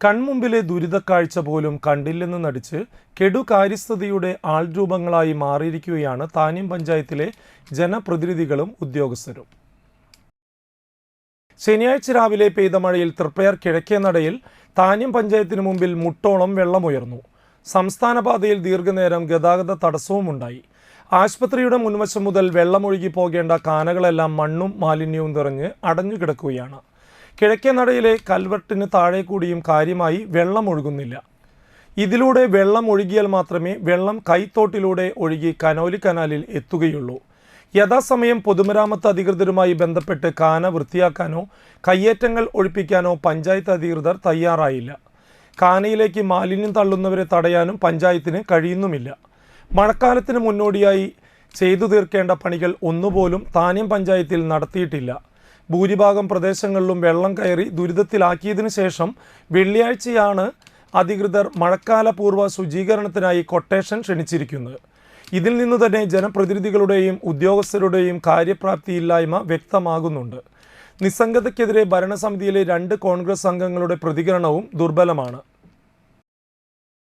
കൺമുമ്പിലെ ദുരിതക്കാഴ്ച പോലും കണ്ടില്ലെന്ന് നടിച്ച് കെടുകാര്യസ്ഥതയുടെ ആൾരൂപങ്ങളായി മാറിയിരിക്കുകയാണ് താനിം പഞ്ചായത്തിലെ ജനപ്രതിനിധികളും ഉദ്യോഗസ്ഥരും. ശനിയാഴ്ച രാവിലെ പെയ്ത മഴയിൽ തൃപ്പയാർ കിഴക്കേനടയിൽ താനിം പഞ്ചായത്തിനു മുമ്പിൽ മുട്ടോളം വെള്ളമുയർന്നു. സംസ്ഥാന പാതയിൽ ദീർഘനേരം ഗതാഗത തടസ്സവുമുണ്ടായി. ആശുപത്രിയുടെ മുൻവശം മുതൽ വെള്ളമൊഴുകി പോകേണ്ട കാനകളെല്ലാം മണ്ണും മാലിന്യവും നിറഞ്ഞ് അടഞ്ഞുകിടക്കുകയാണ് കിഴക്കേനടയിലെ കൽവർട്ടിന് താഴെ കൂടിയും കാര്യമായി വെള്ളം ഒഴുകുന്നില്ല. ഇതിലൂടെ വെള്ളം ഒഴുകിയാൽ മാത്രമേ വെള്ളം കൈത്തോട്ടിലൂടെ ഒഴുകി കനോലി കനാലിൽ എത്തുകയുള്ളൂ. യഥാസമയം പൊതുമരാമത്ത് അധികൃതരുമായി ബന്ധപ്പെട്ട് കാന വൃത്തിയാക്കാനോ കയ്യേറ്റങ്ങൾ ഒഴിപ്പിക്കാനോ പഞ്ചായത്ത് അധികൃതർ തയ്യാറായില്ല. കാനയിലേക്ക് മാലിന്യം തള്ളുന്നവരെ തടയാനും പഞ്ചായത്തിന് കഴിയുന്നുമില്ല. മഴക്കാലത്തിന് മുന്നോടിയായി ചെയ്തു തീർക്കേണ്ട പണികൾ ഒന്നുപോലും താന്യം പഞ്ചായത്തിൽ നടത്തിയിട്ടില്ല. ഭൂരിഭാഗം പ്രദേശങ്ങളിലും വെള്ളം കയറി ദുരിതത്തിലാക്കിയതിനു ശേഷം വെള്ളിയാഴ്ചയാണ് അധികൃതർ മഴക്കാലപൂർവ ശുചീകരണത്തിനായി കൊട്ടേഷൻ ക്ഷണിച്ചിരിക്കുന്നത്. ഇതിൽ നിന്ന് തന്നെ ജനപ്രതിനിധികളുടെയും ഉദ്യോഗസ്ഥരുടെയും കാര്യപ്രാപ്തിയില്ലായ്മ വ്യക്തമാകുന്നുണ്ട്. നിസ്സംഗതയ്ക്കെതിരെ ഭരണസമിതിയിലെ രണ്ട് കോൺഗ്രസ് അംഗങ്ങളുടെ പ്രതികരണവും ദുർബലമാണ്.